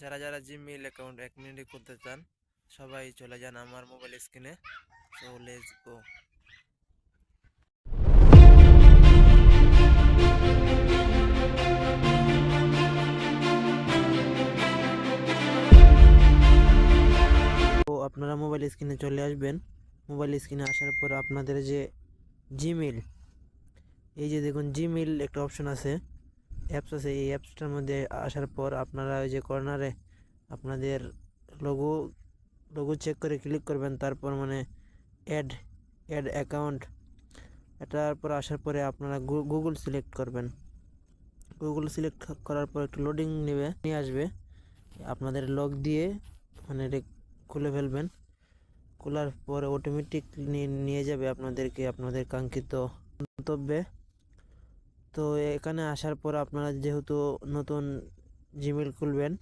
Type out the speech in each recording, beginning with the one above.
যারা যারা Gmail account এক মিনিটে করতে চান, সবাই চলে যান আমার মোবাইল স্ক্রিনে সো লেটস গো আপনারা মোবাইল স্ক্রিনে চলে আসবেন। মোবাইল স্ক্রিনে আসার পর আপনাদের যে জিমেইল এই যে দেখুন জিমেইল একটা অপশন আছে। অ্যাপস আছে, এই অ্যাপসটার মধ্যে আসার পর আপনারা ওই যে কর্নারে আপনাদের লোগো লোগো চেক করে ক্লিক করবেন, তারপর মানে অ্যাড অ্যাড অ্যাকাউন্ট এটার পর আসার পরে আপনারা গুগল সিলেক্ট করবেন। গুগল সিলেক্ট করার পর একটু লোডিং নেবে, নিয়ে আসবে। আপনাদের লগ দিয়ে মানে খুলে ফেলবেন। খোলার পর অটোমেটিক নিয়ে যাবে আপনাদেরকে, আপনাদের কাঙ্ক্ষিত গন্তব্যে। তো এখানে আসার পর আপনারা যেহেতু নতুন জিমেল খুলবেন,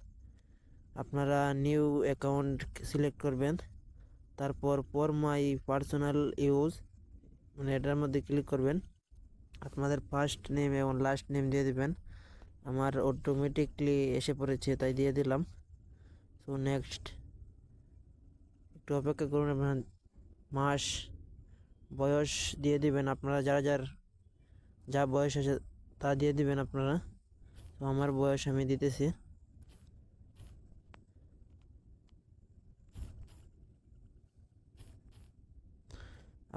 আপনারা নিউ অ্যাকাউন্ট সিলেক্ট করবেন, তারপর পর মাই পার্সোনাল ইউজ মানে এটার মধ্যে ক্লিক করবেন। আপনাদের ফার্স্ট নেম এবং লাস্ট নেম দিয়ে দিবেন। আমার অটোমেটিকলি এসে পড়েছে, তাই দিয়ে দিলাম। সো নেক্সট একটু অপেক্ষা করুন, আপনার মাস, বয়স দিয়ে দিবেন। আপনারা যারা, যার, যা বয়স আছে তা দিয়ে দিবেন আপনারা। তো আমার বয়স আমি দিতেছি।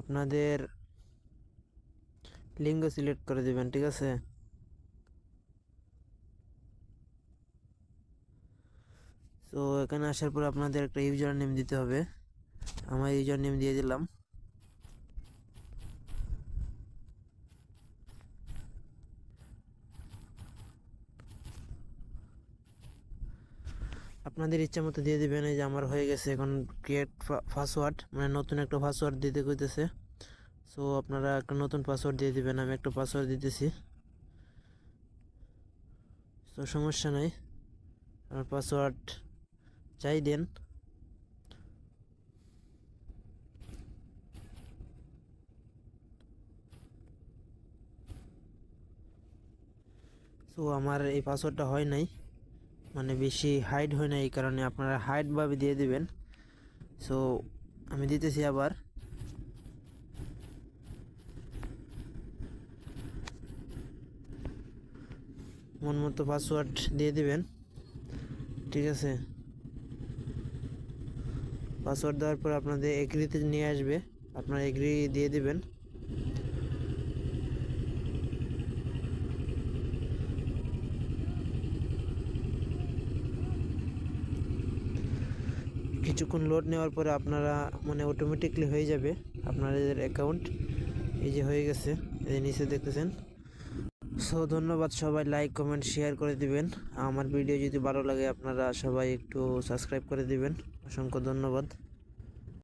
আপনাদের লিঙ্গ সিলেক্ট করে দিবেন, ঠিক আছে? তো এখানে আসার পর আপনাদের একটা ইউজার নেম দিতে হবে। আমার ইউজার নেম দিয়ে দিলাম। আপনাদের ইচ্ছা মতো দিয়ে দেবেন, এই যে আমার হয়ে গেছে এখন ক্রিয়েট পাসওয়ার্ড মানে নতুন একটা পাসওয়ার্ড দিতে কইতেছে। সো আপনারা একটা নতুন পাসওয়ার্ড দিয়ে দেবেন, আমি একটা পাসওয়ার্ড দিতেছি। তো সমস্যা নাই। আমার পাসওয়ার্ড চাই দেন। সো আমার এই পাসওয়ার্ডটা হয় নাই। মানে বেশি হাইড হয় না এই কারণে আপনারা হাইডভাবে দিয়ে দিবেন। সো আমি দিতেছি আবার। মন মতো পাসওয়ার্ড দিয়ে দিবেন। ঠিক আছে? পাসওয়ার্ড দেওয়ার পর আপনাদের এগ্রিতে নিয়ে আসবে। আপনারা এগ্রি দিয়ে দিবেন। কিছুক্ষণ লোড নেওয়ার পরে আপনারা মানে অটোমেটিকলি হয়ে যাবে আপনাদের অ্যাকাউন্ট এই যে হয়ে গেছে, এই নিচে দেখতেছেন। সো ধন্যবাদ সবাই লাইক কমেন্ট শেয়ার করে দিবেন। আমার ভিডিও যদি ভালো লাগে আপনারা সবাই একটু সাবস্ক্রাইব করে দিবেন। অসংখ্য ধন্যবাদ।